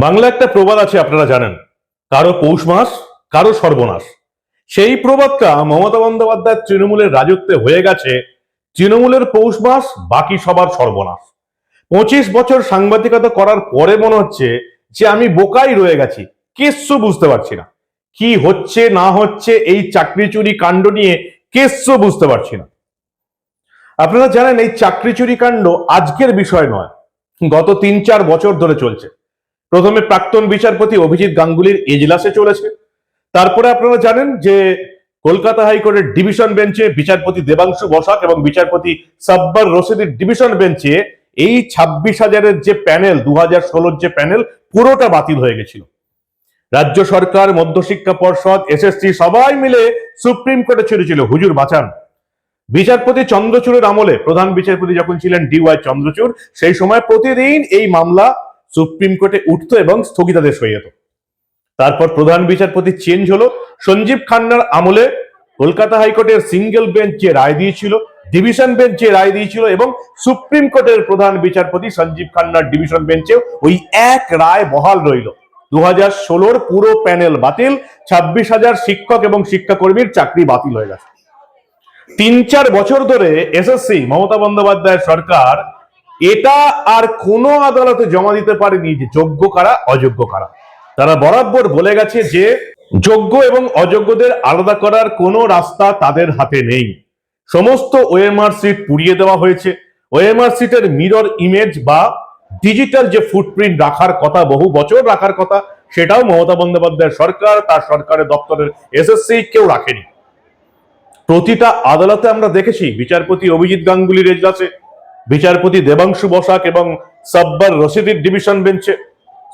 বাংলা একটা প্রবাদ আছে, আপনারা জানেন। কারও পৌষ মাস, কারও সর্বনাশ। সেই প্রবাদটা মমতা বন্দ্যোপাধ্যায় তৃণমূলের রাজত্বে হয়ে গেছে। তৃণমূলের পৌষ মাস, বাকি সবার সর্বনাশ। পঁচিশ বছর সাংবাদিকতা করার পরে মনে হচ্ছে যে আমি বোকাই রয়ে গেছি। কিচ্ছু বুঝতে পারছি না। কি হচ্ছে, না হচ্ছে, এই চাকরি চুরি কাণ্ড নিয়ে কিচ্ছু বুঝতে পারছি না। আপনারা জানেন, এই চাকরি চুরি কাণ্ড আজকের বিষয় নয়। গত তিন চার বছর ধরে চলছে। প্রথমে প্রাক্তন বিচারপতি অভিজিৎ গাঙ্গুলির এজলাসে চলেছে। তারপরে আপনারা জানেন যে কলকাতা হাইকোর্টের ডিভিশন বেঞ্চে বিচারপতি দেবাংশু বসাক এবং বিচারপতি সাব্বার রশিদির ডিভিশন বেঞ্চে এই ছাব্বিশ হাজারের যে প্যানেল দু হাজার যে প্যানেল, পুরোটা বাতিল হয়ে গেছিল। রাজ্য সরকার, মধ্যশিক্ষা পর্ষদ এসএসসি সবাই মিলে সুপ্রিম কোর্টে ছেড়েছিল, হুজুর বাঁচান। বিচারপতি চন্দ্রচূড়ের আমলে প্রধান বিচারপতি যখন ছিলেন ডিওয়াই চন্দ্রচূড়, সেই সময় প্রতিদিন এই মামলা সুপ্রিম কোর্টে উঠতো এবং স্থগিতাদেশ হয়ে যেত। তারপর প্রধান বিচারপতি চেঞ্জ হলো। সঞ্জীব খান্নার আমলে কলকাতা হাইকোর্টের সিঙ্গেল বেঞ্চ যে রায় দিয়েছিল, ডিভিশন বেঞ্চ যে রায় দিয়েছিল এবং সুপ্রিম কোর্টের প্রধান বিচারপতি সঞ্জীব খান্নার ডিভিশন বেঞ্চেও ওই এক রায় বহাল রইল। দু হাজার ষোলোর পুরো প্যানেল বাতিল, ছাব্বিশ হাজার শিক্ষক এবং শিক্ষাকর্মীর চাকরি বাতিল হয়ে গেছে। তিন চার বছর ধরে এসএসসি, মমতা বন্দ্যোপাধ্যায়ের সরকার এটা আর কোনো আদালতে জমা দিতে পারেনি যে যোগ্য কারা, অযোগ্য কারা। তারা বরাবর বলে গেছে যে যোগ্য এবং অযোগ্যদের আলাদা করার কোনো রাস্তা তাদের হাতে নেই। সমস্ত ওএমআর সিট পুড়িয়ে দেওয়া হয়েছে। ওএমআর সিটের মিরর ইমেজ বা ডিজিটাল যে ফুটপ্রিন্ট রাখার কথা, বহু বছর রাখার কথা, সেটাও মমতা বন্দ্যোপাধ্যায়ের সরকার, তার সরকারের দপ্তরের এসএসসি কেউ রাখেনি। প্রতিটা আদালতে আমরা দেখেছি বিচারপতি অভিজিৎ গাঙ্গুলির এজলাসে বিচারপতি দেবাংশু বসাক এবং সাব্বার রশিদির ডিভিশন বেঞ্চে।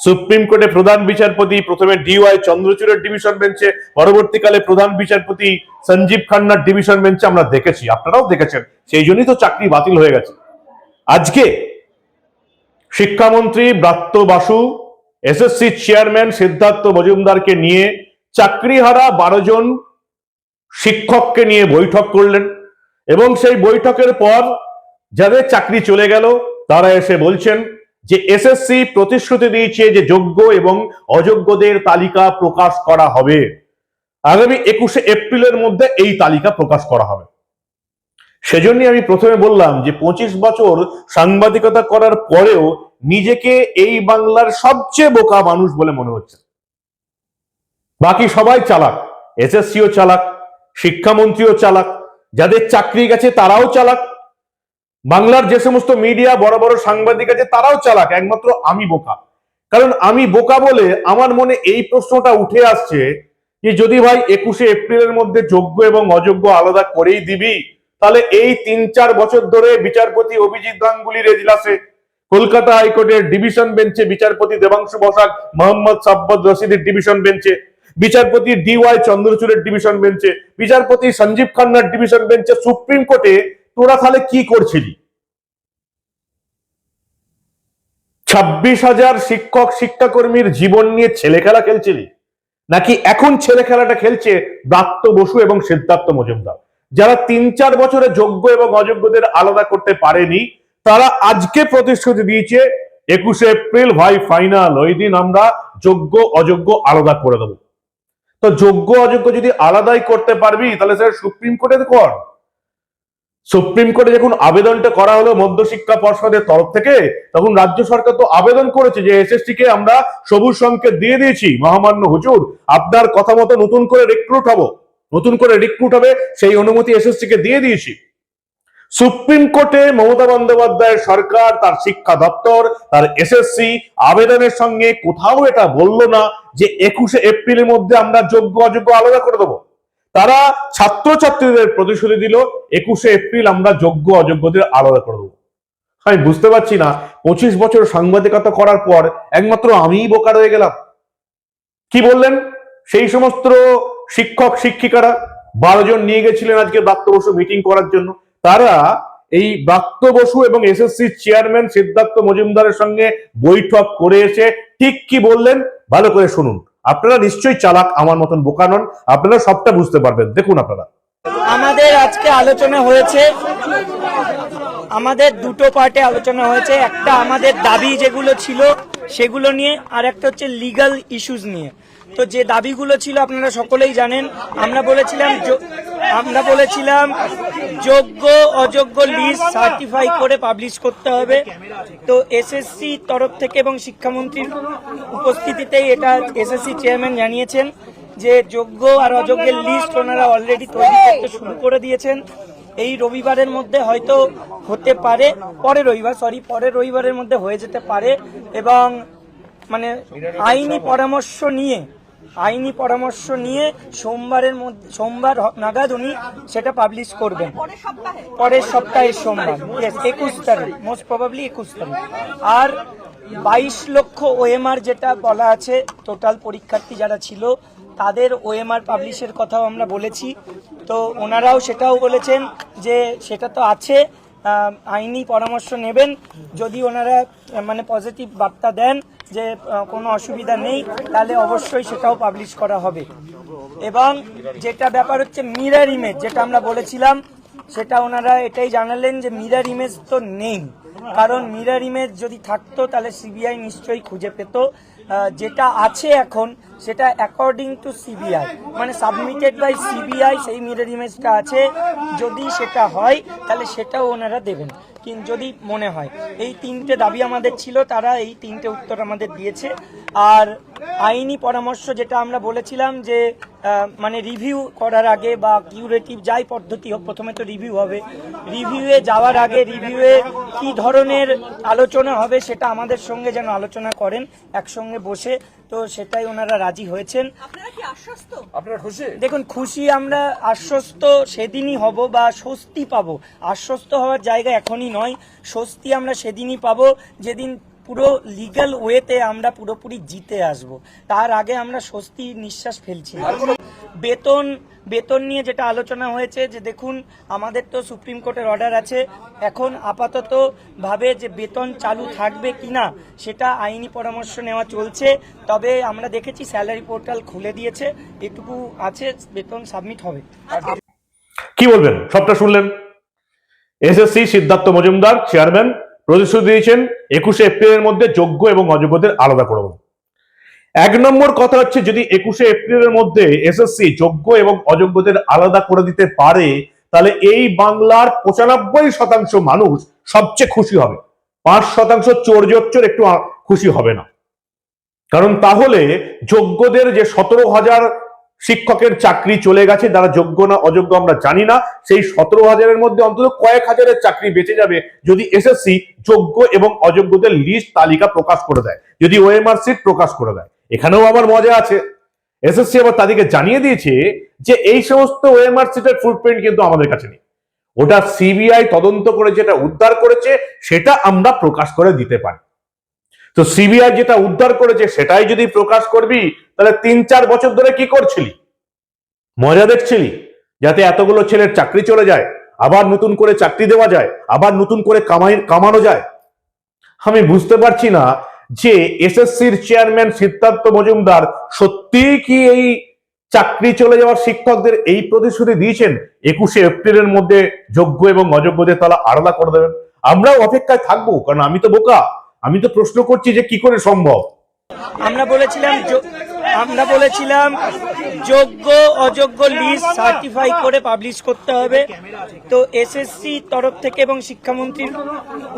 সুপ্রিম কোর্টে প্রধান বিচারপতি, প্রথমে ডিওয়াই চন্দ্রচূড়ের ডিভিশন বেঞ্চে, পরবর্তীকালে প্রধান বিচারপতি সঞ্জীব খান্নার ডিভিশন বেঞ্চে আমরা দেখেছি, আপনারাও দেখেছেন, সেই জন্যই তো চাকরি বাতিল হয়ে গেছে। আজকে শিক্ষামন্ত্রী ব্রাত্য বাসু, এসএসসি চেয়ারম্যান সিদ্ধার্থ মজুমদারকে নিয়ে চাকরিহারা বারো জন শিক্ষককে নিয়ে বৈঠক করলেন এবং সেই বৈঠকের পর যাদের চাকরি চলে গেল, তারা এসে বলছেন যে এসএসসি প্রতিশ্রুতি দিয়েছে যে যোগ্য এবং অযোগ্যদের তালিকা প্রকাশ করা হবে। আগামী একুশে এপ্রিলের মধ্যে এই তালিকা প্রকাশ করা হবে। সেজন্যই আমি প্রথমে বললাম যে পঁচিশ বছর সাংবাদিকতা করার পরেও নিজেকে এই বাংলার সবচেয়ে বোকা মানুষ বলে মনে হচ্ছে। বাকি সবাই চালাক, এসএসসিও চালাক, শিক্ষামন্ত্রীও চালাক, যাদের চাকরি গেছে তারাও চালাক বাংলার যে সমস্ত মিডিয়া বড় বড় সাংবাদিক আছে, তারাও চালাক, একমাত্র আমি বোকা। কারণ আমি বোকা বলে আমার মনে এই প্রশ্নটা উঠে আসছে যে, যদি ভাই একুশে এপ্রিলের মধ্যে যোগ্য এবং অযোগ্য আলাদা করেই দিবি, তাহলে এই তিন চার বছর ধরে বিচারপতি অভিজিৎ গাঙ্গুলির এজলাসে কলকাতা হাইকোর্টের ডিভিশন বেঞ্চে বিচারপতি দেবাংশু বসাক, মোহাম্মদ সাব্বদ রশিদের ডিভিশন বেঞ্চে, বিচারপতি ডিওয়াই চন্দ্রচূড়ের ডিভিশন বেঞ্চে, বিচারপতি সঞ্জীব খান্নার ডিভিশন বেঞ্চে, সুপ্রিম কোর্টে তোরা তাহলে কি করছিলি? ছাব্বিশ হাজার শিক্ষক, শিক্ষাকর্মীর জীবন নিয়ে ছেলে খেলা খেলছিলি? নাকি এখন ছেলে খেলাটা খেলছে ব্রাত্য বসু এবং সিদ্ধার্থ মজুমদার? যারা তিন চার বছরে যোগ্য এবং অযোগ্যদের আলাদা করতে পারেনি, তারা আজকে প্রতিশ্রুতি দিয়েছে, একুশে এপ্রিল ভাই ফাইনাল, ওই দিন আমরা যোগ্য, অযোগ্য আলাদা করে দেবো। তো যোগ্য, অযোগ্য যদি আলাদাই করতে পারবি, তাহলে স্যার সুপ্রিম কোর্টে কর সুপ্রিম কোর্টে যখন আবেদনটা করা হলো মধ্যশিক্ষা পর্ষদের তরফ থেকে, তখন রাজ্য সরকার তো আবেদন করেছে যে এসএসটি কে আমরা সবুজ সংকেত দিয়ে দিয়েছি। মহামান্য হুজুর, আপনার কথা মতো নতুন করে রিক্রুট হব। নতুন করে রিক্রুট হবে, সেই অনুমতি এসএসটি কে দিয়ে দিয়েছি। সুপ্রিম কোর্টে মমতা বন্দ্যোপাধ্যায়ের সরকার, তার শিক্ষা দপ্তর, তার এসএসসি আবেদনের সঙ্গে কোথাও এটা বলল না যে একুশে এপ্রিলের মধ্যে আমরা যোগ্য অযোগ্য আলাদা করে দেবো। তারা ছাত্রছাত্রীদের প্রতিশ্রুতি দিল, একুশে এপ্রিল আমরা যোগ্য, অযোগ্যদের আলাদা করে আমি বুঝতে পারছি না, পঁচিশ বছর সাংবাদিকতা করার পর একমাত্র আমিই বোকা রয়ে গেলাম। কি বললেন? সেই সমস্ত শিক্ষক, শিক্ষিকারা বারো জন নিয়ে গেছিলেন আজকে ব্রাত্য বসু মিটিং করার জন্য। তারা এই ব্রাত্য বসু এবং এসএসসি চেয়ারম্যান সিদ্ধার্থ মজুমদারের সঙ্গে বৈঠক করে এসে ঠিক কি বললেন? ভালো করে শুনুন। আপনারা নিশ্চয়ই চালাক, আমার মতন বোকা নন। আপনারা সবটা বুঝতে পারবেন। দেখুন আপনারা। আমাদের আজকে আলোচনা হয়েছে, আমাদের দুটো পার্টে আলোচনা হয়েছে। একটা আমাদের দাবি যেগুলো ছিল, সেগুলো নিয়ে, আর একটা হচ্ছে লিগাল ইস্যুস নিয়ে। তো যে দাবিগুলো ছিল আপনারা সকলেই জানেন। আমরা বলেছিলাম আমরা বলেছিলাম যোগ্য, অযোগ্য লিস্ট সার্টিফাই করে পাবলিশ করতে হবে। তো এসএসসি তরফ থেকে এবং শিক্ষামন্ত্রীর উপস্থিতিতেই এটা এসএসসি চেয়ারম্যান জানিয়েছেন যে যোগ্য আর অযোগ্যের লিস্ট ওনারা অলরেডি তৈরি করতে শুরু করে দিয়েছেন। এই রবিবারের মধ্যে হয়তো হতে পারে পরে রবিবার সরি পরের রবিবারের মধ্যে হয়ে যেতে পারে এবং মানে আইনি পরামর্শ নিয়ে আইনি পরামর্শ নিয়ে সোমবারের মধ্যে সোমবার নাগাদ উনি সেটা পাবলিশ করবেন। পরের সপ্তাহের সোমবার। ইয়েস একুশ তারিখ মোস্ট প্রবাবলি একুশ তারিখ। আর বাইশ লক্ষ ওএমআর যেটা বলা আছে টোটাল পরীক্ষার্থী যারা ছিল তাদের ওএমআর পাবলিশের কথাও আমরা বলেছি। তো ওনারাও সেটাও বলেছেন যে সেটা তো আছে আইনি পরামর্শ নেবেন। যদি ওনারা মানে পজিটিভ বার্তা দেন যে কোনো অসুবিধা নেই, তাহলে অবশ্যই সেটাও পাবলিশ করা হবে। এবং যেটা ব্যাপার হচ্ছে মিরার ইমেজ যেটা আমরা বলেছিলাম, সেটা ওনারা এটাই জানালেন যে মিরার ইমেজ তো নেই। কারণ মিরার ইমেজ যদি থাকতো, তাহলে সিবিআই নিশ্চয়ই খুঁজে পেত। যেটা আছে এখন, সেটা অ্যাকর্ডিং টু সিবিআই মানে সাবমিটেড বাই সিবিআই সেই মিরার ইমেজটা আছে। যদি সেটা হয়, তাহলে সেটাও ওনারা দেবেন। যদি মনে হয়। এই তিনটে দাবি আমাদের ছিল, তারা এই তিনটে উত্তর আমাদের দিয়েছে। আর আইনি পরামর্শ যেটা আমরা বলেছিলাম যে মানে রিভিউ করার আগে বা কিউরেটিভ যাই পদ্ধতি হোক, প্রথমে তো রিভিউ হবে। রিভিউয়ে যাওয়ার আগে রিভিউয়ে কি ধরনের আলোচনা হবে সেটা আমাদের সঙ্গে যেন আলোচনা করেন, একসঙ্গে বসে তো সেটাই ওনারা রাজি হয়েছেন। আপনারা কি আশ্বস্ত? দেখুন খুশি আমরা আশ্বস্ত সেদিনই হব বা স্বস্তি পাবো। আশ্বস্ত হওয়ার জায়গা এখনই নয় স্বস্তি আমরা সেদিনই পাবো। যেদিন পুরো লিগ্যাল ওয়েতে আমরা পুরোপুরি জিতে আসব। তার আগে আমরা স্বস্তি নিঃশ্বাস ফেলছি। না। বেতন বেতন নিয়ে যেটা আলোচনা হয়েছে, যে দেখুন, আমাদের তো সুপ্রিম কোর্টের অর্ডার আছে। এখন আপাতত ভাবে যে বেতন চালু থাকবে কিনা, সেটা আইনি পরামর্শ নেওয়া চলছে। তবে আমরা দেখেছি স্যালারি পোর্টাল খুলে দিয়েছে। এটুকু আছে, বেতন সাবমিট হবে। কি বলবেন? সবটা শুনলেন? এসএসসি সিদ্ধার্থ মজুমদার চেয়ারম্যান প্রতিশ্রুতি দিয়েছেন, একুশে এপ্রিলের মধ্যে যোগ্য এবং অযোগ্যদের আলাদা করে দেবো। এক নম্বর কথা হচ্ছে, যদি একুশে এপ্রিলের মধ্যে এসএসসি যোগ্য এবং অযোগ্যদের আলাদা করে দিতে পারে, তাহলে এই বাংলার পঁচানব্বই শতাংশ মানুষ সবচেয়ে খুশি হবে। পাঁচ শতাংশ চোর জোচ্চোর একটু খুশি হবে না। কারণ তাহলে যোগ্যদের যে সতেরো হাজার শিক্ষকের চাকরি চলে গেছে, যারা যোগ্য না, অযোগ্য আমরা জানি না। সেই সতেরো হাজারের মধ্যে অন্তত কয়েক হাজারের চাকরি বেঁচে যাবে যদি এসএসসি যোগ্য এবং অযোগ্যদের লিস্ট তালিকা প্রকাশ করে দেয়, যদি ওএমআর সিট প্রকাশ করে দেয়। এখানেও আমার মজা আছে। এসএসসি আবার তাদেরকে জানিয়ে দিয়েছে যে এই সমস্ত ওএমআর সিটের ফুটপ্রিন্ট কিন্তু আমাদের কাছে নেই। ওটা সিবিআই তদন্ত করে যেটা উদ্ধার করেছে, সেটা আমরা প্রকাশ করে দিতে পারি। তো সিবিআই যেটা উদ্ধার করেছে সেটাই যদি প্রকাশ করবি, তাহলে তিন চার বছর ধরে কি করছিলি? মজা দেখছিলি? যাতে এতগুলো ছেলের চাকরি চলে যায়, আবার নতুন করে চাকরি দেওয়া যায়, আবার নতুন করে কামাই, কামানো যায়। আমি বুঝতে পারছি না যে এসএসসির চেয়ারম্যান সিদ্ধার্থ মজুমদার সত্যি কি এই চাকরি চলে যাওয়ার শিক্ষকদের এই প্রতিশ্রুতি দিয়েছেন? একুশে এপ্রিলের মধ্যে যোগ্য এবং অযোগ্যদের তারা আলাদা করে দেবেন। আমরাও অপেক্ষায় থাকব, কারণ আমি তো বোকা। আমি তো প্রশ্ন করছি যে কি করে সম্ভব? আমরা বলেছিলাম আমরা বলেছিলাম যোগ্য, অযোগ্য লিস্ট সার্টিফাই করে পাবলিশ করতে হবে। তো এসএসসি তরফ থেকে এবং শিক্ষামন্ত্রীর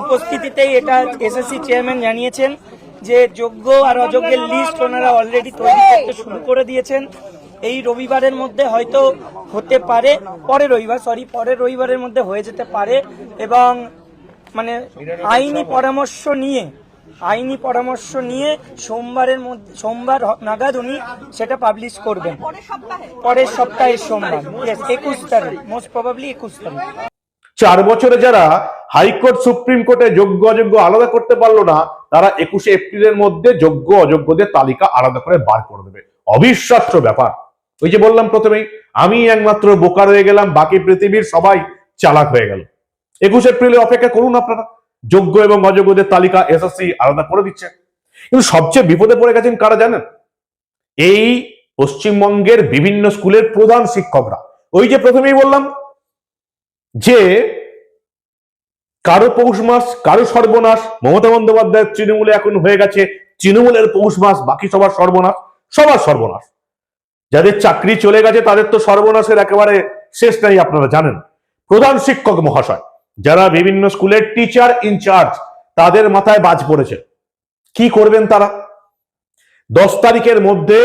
উপস্থিতিতেই এটা এসএসসি চেয়ারম্যান জানিয়েছেন যে যোগ্য আর অযোগ্যের লিস্ট ওনারা অলরেডি তৈরি করতে শুরু করে দিয়েছেন। এই রবিবারের মধ্যে হয়তো হতে পারে, পরের রবিবার সরি পরের রবিবারের মধ্যে হয়ে যেতে পারে এবং মানে আইনি পরামর্শ নিয়ে আইনি পরামর্শ নিয়ে সোমবারের মধ্যে সোমবার নাগাদ উনি সেটা পাবলিশ করবেন। পরের সপ্তাহের সোমবার একুশ তারিখ মোস্ট প্রবাবলি একুশ তারিখ। চার বছরে যারা হাইকোর্ট সুপ্রিম কোর্টে যোগ্য অযোগ্য আলাদা করতে পারল না তারা একুশে এপ্রিলের মধ্যে যোগ্য অযোগ্যদের তালিকা আলাদা করে বার করে দেবে। অবিশ্বাস্য ব্যাপার। ওই যে বললাম প্রথমেই আমি একমাত্র বোকা হয়ে গেলাম বাকি পৃথিবীর সবাই চালাক হয়ে গেল। একুশে এপ্রিলে অপেক্ষা করুন আপনারা। যোগ্য এবং অযোগ্যদের তালিকা এসএসসি আলাদা করে দিচ্ছে। কিন্তু সবচেয়ে বিপদে পড়ে গেছেন কারা জানেন? এই পশ্চিমবঙ্গের বিভিন্ন স্কুলের প্রধান শিক্ষকরা। ওই যে প্রথমেই বললাম যে, কারও পৌষ মাস, কারও সর্বনাশ, মমতা বন্দ্যোপাধ্যায়ের তৃণমূলে এখন হয়ে গেছে তৃণমূলের পৌষ মাস, বাকি সবার সর্বনাশ সবার সর্বনাশ। যাদের চাকরি চলে গেছে তাদের তো সর্বনাশের একেবারে শেষ নাই, আপনারা জানেন। প্রধান শিক্ষক মহাশয়। যারা বিভিন্ন স্কুলের টিচার ইনচার্জ তাদের মাথায় বাজ পড়েছে। কি করবেন তারা? দশ তারিখের মধ্যে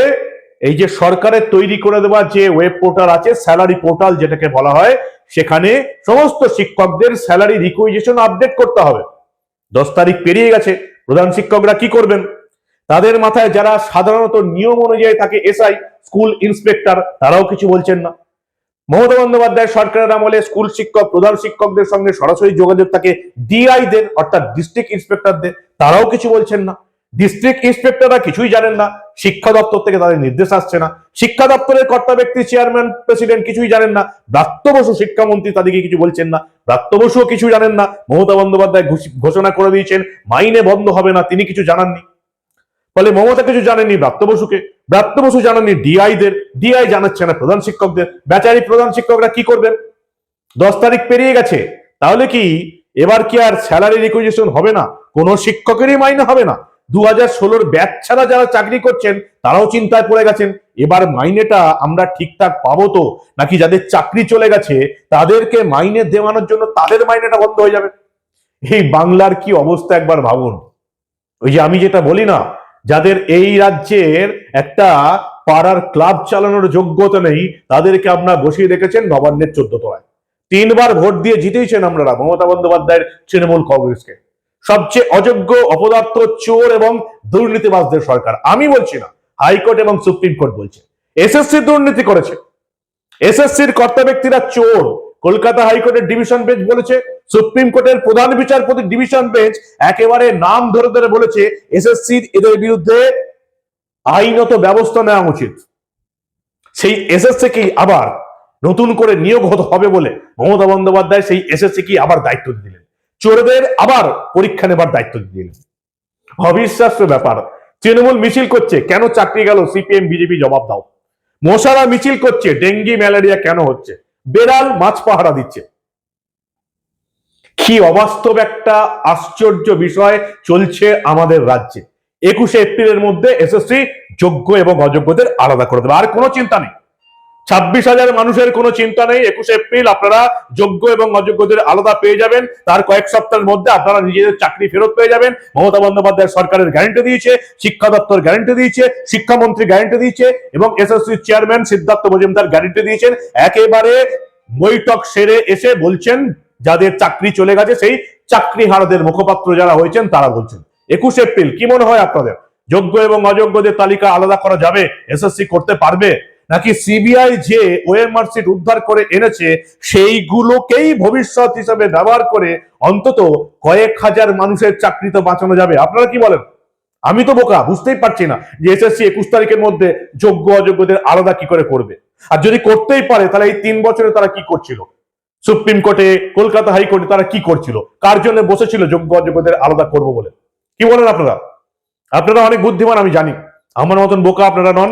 এই যে সরকারের তৈরি করে দেওয়া যে ওয়েব পোর্টাল আছে স্যালারি পোর্টাল যেটাকে বলা হয়, সেখানে সমস্ত শিক্ষকদের স্যালারি রিকুইজেশন আপডেট করতে হবে। দশ তারিখ পেরিয়ে গেছে, প্রধান শিক্ষকরা কি করবেন? তাদের মাথায় যারা সাধারণত নিয়ম অনুযায়ী থাকে এসআই স্কুল ইন্সপেক্টর তারাও কিছু বলছেন না। মমতা বন্দ্যোপাধ্যায় সরকারের আমলে স্কুল শিক্ষক, প্রধান শিক্ষকদের সঙ্গে সরাসরি যোগাযোগ থাকে ডিআইদের অর্থাৎ ডিস্ট্রিক্ট ইন্সপেক্টরদের তারাও কিছু বলছেন না। ডিস্ট্রিক্ট ইন্সপেক্টররা কিছুই জানেন না। শিক্ষা দপ্তর থেকে তাদের নির্দেশ আসছে না। শিক্ষা দপ্তরের কর্তা ব্যক্তি চেয়ারম্যান প্রেসিডেন্ট কিছুই জানেন না। ব্রাত্য বসু শিক্ষামন্ত্রী তাদেরকে কিছু বলছেন না। ব্রাত্য বসুও কিছু জানেন না। মমতা বন্দ্যোপাধ্যায় ঘোষণা করে দিয়েছেন, মাইনে বন্ধ হবে না, তিনি কিছু জানাননি। ফলে মমতা কিছু জানেননি ব্রাত্য বসুকে। ব্রাত্য বসু জানাননি ডিআইদের ডিআই জানাচ্ছে না প্রধান শিক্ষকদের। বেচারি প্রধান শিক্ষকরা কি করবেন? দশ তারিখ পেরিয়ে গেছে। তাহলে কি এবার কি আর স্যালারি রিকুইজিশন হবে না? কোনো শিক্ষকেরই মাইনে হবে না। দু হাজার ষোলোর ব্যাচ ছাড়া যারা চাকরি করছেন, তারাও চিন্তায় পড়ে গেছেন, এবার মাইনেটা আমরা ঠিকঠাক পাবো তো? নাকি যাদের চাকরি চলে গেছে, তাদেরকে মাইনে দেওয়ানোর জন্য তাদের মাইনেটা বন্ধ হয়ে যাবে? এই বাংলার কি অবস্থা একবার ভাবুন। ওই যে আমি যেটা বলি না যাদের এই রাজ্যের একটা পাড়ার ক্লাব চালানোর যোগ্যতা নেই, তাদেরকে আপনারা বসিয়ে রেখেছেন নবান্নের চোদ্দ তলায়। তিনবার ভোট দিয়ে জিতেইছেন আপনারা মমতা বন্দ্যোপাধ্যায়ের তৃণমূল কংগ্রেসকে। সবচেয়ে অযোগ্য অপদার্থ, চোর এবং দুর্নীতিবাজদের সরকার। আমি বলছি না, হাইকোর্ট এবং সুপ্রিম কোর্ট বলছে। এসএসসি দুর্নীতি করেছে। এসএসসির কর্তা ব্যক্তিরা চোর। কলকাতা হাইকোর্টের ডিভিশন বেঞ্চ বলেছে, সুপ্রিম কোর্টের প্রধান বিচারপতি ডিভিশন বেঞ্চ একেবারে নাম ধরে ধরে বলেছে, এসএসসির এদের বিরুদ্ধে আইনত ব্যবস্থা নেওয়া উচিত। সেই এসএসসি কি আবার নতুন করে নিয়োগ হবে বলে মমতা বন্দ্যোপাধ্যায় সেই এসএসসি কি আবার দায়িত্ব দিলেন। চোরদের আবার পরীক্ষা নেবার দায়িত্ব দিয়ে দিলেন। অবিশ্বাস্য ব্যাপার। তৃণমূল মিছিল করছে, কেন চাকরি গেল? সিপিএম, বিজেপি জবাব দাও। মশারা মিছিল করছে, ডেঙ্গি, ম্যালেরিয়া কেন হচ্ছে? বেড়াল মাছ পাহারা দিচ্ছে। কি অবাস্তব একটা আশ্চর্য বিষয় চলছে আমাদের রাজ্যে। একুশে এপ্রিলের মধ্যে এসএসসি যোগ্য এবং অযোগ্যদের আলাদা করে দেবে। আর কোনো চিন্তা নেই। ছাব্বিশ হাজার মানুষের কোনো চিন্তা নেই। একুশে এপ্রিল আপনারা যোগ্য এবং অযোগ্যদের আলাদা পেয়ে যাবেন। তার কয়েক সপ্তাহের মধ্যে আপনারা নিজেদের চাকরি ফেরত পেয়ে যাবেন। মমতা বন্দ্যোপাধ্যায় সরকারের গ্যারান্টি দিয়েছে, শিক্ষা দপ্তর গ্যারান্টি দিয়েছে, শিক্ষামন্ত্রী গ্যারান্টি দিয়েছে এবং SSC chairman Siddhartha Majumdar guarantee দিয়েছেন। একেবারে বৈঠক সেরে এসে বলছেন, যাদের চাকরি চলে গেছে, সেই চাকরি হারাদের মুখপাত্র যারা হয়েছেন, তারা বলছেন। একুশ এপ্রিল, কি মনে হয় আপনাদের? যোগ্য এবং অযোগ্যদের তালিকা আলাদা করা যাবে? এসএসসি করতে পারবে? নাকি সিবিআই যে ওএমআর সিট উদ্ধার করে এনেছে, সেইগুলোকেই ভবিষ্যৎ হিসাবে ব্যবহার করে অন্তত কয়েক হাজার মানুষের চাকরি তো বাঁচানো যাবে। আপনারা কি বলেন? আমি তো বোকা, বুঝতেই পারছি না যে এসএসসি একুশ তারিখের মধ্যে যোগ্য অযোগ্যদের আলাদা কি করে করবে। আর যদি করতেই পারে, তাহলে এই তিন বছরে তারা কি করছিল? সুপ্রিম কোর্টে, কলকাতা হাইকোর্টে তারা কি করছিল? কার জন্য বসেছিল যোগ্য অযোগ্যদের আলাদা করব বলে? কি বলেন আপনারা? আপনারা অনেক বুদ্ধিমান, আমি জানি। আমার মতন বোকা আপনারা নন।